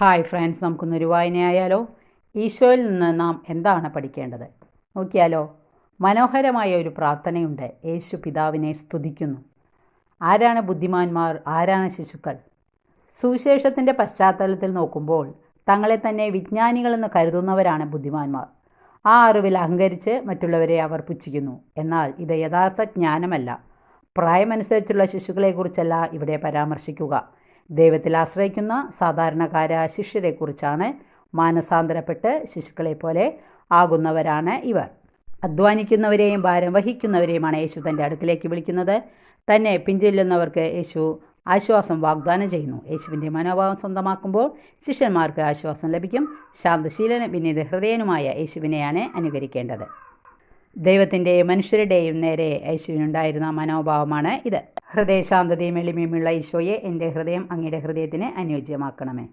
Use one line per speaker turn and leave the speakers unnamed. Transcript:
Hi friends നമുക്കൊന്നൊരു വായനയായാലോ? ഈശോയിൽ നിന്ന് നാം എന്താണ് പഠിക്കേണ്ടത്? നോക്കിയാലോ മനോഹരമായ ഒരു പ്രാർത്ഥനയുണ്ട്. യേശു പിതാവിനെ സ്തുതിക്കുന്നു. ആരാണ് ബുദ്ധിമാന്മാർ? ആരാണ് ശിശുക്കൾ? സുവിശേഷത്തിന്റെ പശ്ചാത്തലത്തിൽ നോക്കുമ്പോൾ തങ്ങളെ തന്നെ വിജ്ഞാനികളെന്ന് കരുതുന്നവരാണ് ബുദ്ധിമാന്മാർ. ആ അറിവിൽ അഹങ്കരിച്ച് മറ്റുള്ളവരെ അവർ പുച്ഛിക്കുന്നു. എന്നാൽ ഇത് യഥാർത്ഥ ജ്ഞാനമല്ല. പ്രായമനുസരിച്ചുള്ള ശിശുക്കളെക്കുറിച്ചല്ല ഇവിടെ പരാമർശിക്കുക. ദൈവത്തിൽ ആശ്രയിക്കുന്ന സാധാരണക്കാര ശിഷ്യരെക്കുറിച്ചാണ് മാനസാന്തരപ്പെട്ട് ശിശുക്കളെ പോലെ ആകുന്നവരാണ് ഇവർ. അധ്വാനിക്കുന്നവരെയും ഭാരം വഹിക്കുന്നവരെയുമാണ് യേശു തന്റെ അടുക്കിലേക്ക് വിളിക്കുന്നത്. തന്നെ പിഞ്ചെല്ലുന്നവർക്ക് യേശു ആശ്വാസം വാഗ്ദാനം ചെയ്യുന്നു. യേശുവിന്റെ മനോഭാവം സ്വന്തമാക്കുമ്പോൾ ശിഷ്യന്മാർക്ക് ആശ്വാസം ലഭിക്കും. ശാന്തശീലനും വിനീത ഹൃദയനുമായ യേശുവിനെയാണ് അനുകരിക്കേണ്ടത്. ദൈവത്തിന്റെയും മനുഷ്യരുടെയും നേരെ യേശുവിനുണ്ടായിരുന്ന മനോഭാവമാണ് ഇത്. ഹൃദയശാന്തതയും എളിമയുമുള്ള ഈശോയെ എന്റെ ഹൃദയം അങ്ങയുടെ ഹൃദയത്തിന് അനുയോജ്യമാക്കണമേ.